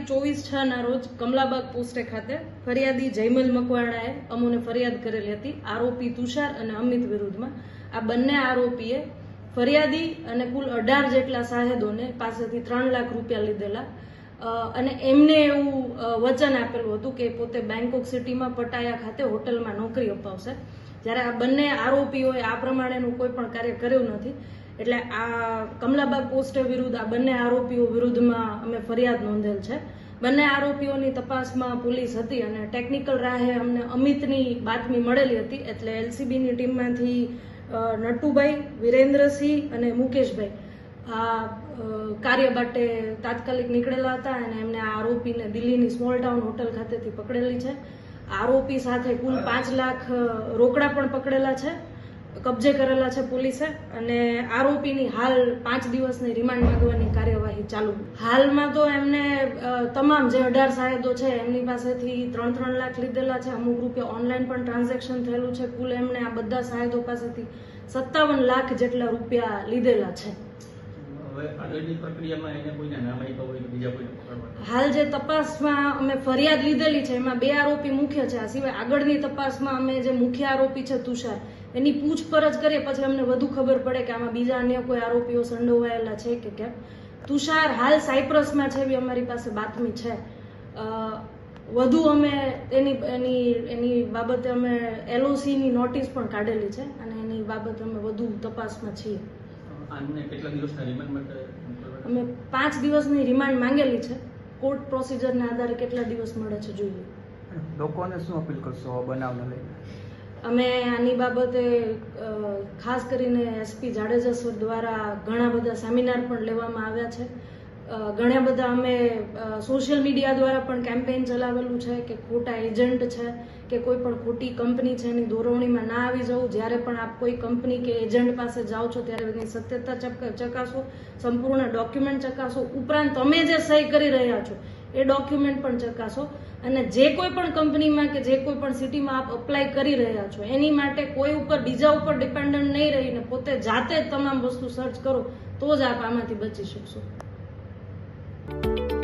તારીખ ચોવીસ છ ના રોજ કમલાબાગ પોસ્ટે ખાતે ફરિયાદી જયમલ મકવાણાએ અમોને ફરિયાદ કરેલી હતી. આરોપી તુષાર અને અમિત વિરુદ્ધમાં આ બંને આરોપીએ ફરિયાદી અને કુલ અઢાર જેટલા સાહેદોને પાસેથી ત્રણ લાખ રૂપિયા લીધેલા. અને એમને એવું વચન આપેલું હતું કે પોતે બેંકોક સિટીમાં પટાયા ખાતે હોટલમાં નોકરી અપાવશે. જ્યારે આ બંને આરોપીઓએ આ પ્રમાણેનું કોઈ પણ કાર્ય કર્યું નથી. એટલે આ કમલાબાગ પોસ્ટ વિરુદ્ધ, આ બંને આરોપીઓ વિરુદ્ધમાં અમે ફરિયાદ નોંધેલ છે. બંને આરોપીઓની તપાસમાં પોલીસ હતી અને ટેકનિકલ રાહે અમને અમિતની બાતમી મળેલી હતી. એટલે એલસીબીની ટીમમાંથી નટુભાઈ, વિરેન્દ્રસિંહ અને મુકેશભાઈ આ કાર્ય માટે તાત્કાલિક નીકળેલા હતા અને એમને આ આરોપીને દિલ્હીની સ્મોલ ટાઉન હોટલ ખાતેથી પકડેલી છે. આરોપી સાથે કુલ પાંચ લાખ રોકડા પણ પકડેલા છે. કબજે કરેલા છે પોલીસે અને આરોપીની હાલ પાંચ દિવસની રિમાન્ડ માંગવાની કાર્યવાહી ચાલુ. હાલમાં તો એમને તમામ જે અઢાર સાહેદો છે એમની પાસેથી ત્રણ ત્રણ લાખ લીધેલા છે. અમુક રૂપિયા ઓનલાઈન પણ ટ્રાન્ઝેક્શન થયેલું છે. કુલ એમને આ બધા સાહેદો પાસેથી સત્તાવન લાખ જેટલા રૂપિયા લીધેલા છે. હવે પ્રક્રિયામાં એને કોઈને નામ આપ્યા હોય બીજા કોઈને હાલ જે તપાસમાં અમે ફરિયાદ લીધેલી છે એમાં બે આરોપી મુખ્ય છે. આ સિવાય આગળની તપાસમાં અમે જે મુખ્ય આરોપી છે તુષાર એની પૂછપરછ કરીએ પછી અમને વધુ ખબર પડે કે આમાં બીજા અન્ય કોઈ આરોપીઓ સંડોવાયેલા છે કે કેમ. તુષાર હાલ સાયપ્રસમાં છે એવી અમારી પાસે બાતમી છે. વધુ અમે એની એની એની બાબતે અમે એલઓસીની નોટિસ પણ કાઢેલી છે અને એની બાબતે અમે વધુ તપાસમાં છીએ? અમે પાંચ દિવસની રિમાન્ડ માંગેલી છે. કોર્ટ પ્રોસિજરના આધારે કેટલા દિવસ મળે છે જોઈએ? લોકોને શું અપીલ કરશો આ બનાવને લઈને? અમે આની બાબતે ખાસ કરીને એસપી જાડેજા દ્વારા ઘણા બધા સેમિનાર પણ લેવામાં આવ્યા છે. ઘણા બધા અમે સોશિયલ મીડિયા દ્વારા પણ કેમ્પેઇન ચલાવેલું છે કે ખોટા એજન્ટ છે, કે કોઈ પણ ખોટી કંપની છે એની દોરવણીમાં ના આવી જવું. જ્યારે પણ આપ કોઈ કંપની કે એજન્ટ પાસે જાઓ છો, ત્યારે એની સત્યતા ચકાસો, સંપૂર્ણ ડોક્યુમેન્ટ ચકાસો. ઉપરાંત તમે જે સહી કરી રહ્યા છો, એ ડોક્યુમેન્ટ પણ ચકાસો. અને જે કોઈ પણ કંપનીમાં કે જે કોઈ પણ સિટીમાં આપ અપ્લાય કરી રહ્યા છો, એની માટે કોઈ ઉપર, બીજા ઉપર ડિપેન્ડન્ટ નહીં રહીને પોતે જાતે તમામ વસ્તુ સર્ચ કરો, તો જ આપ આમાંથી બચી શકશો. Thank you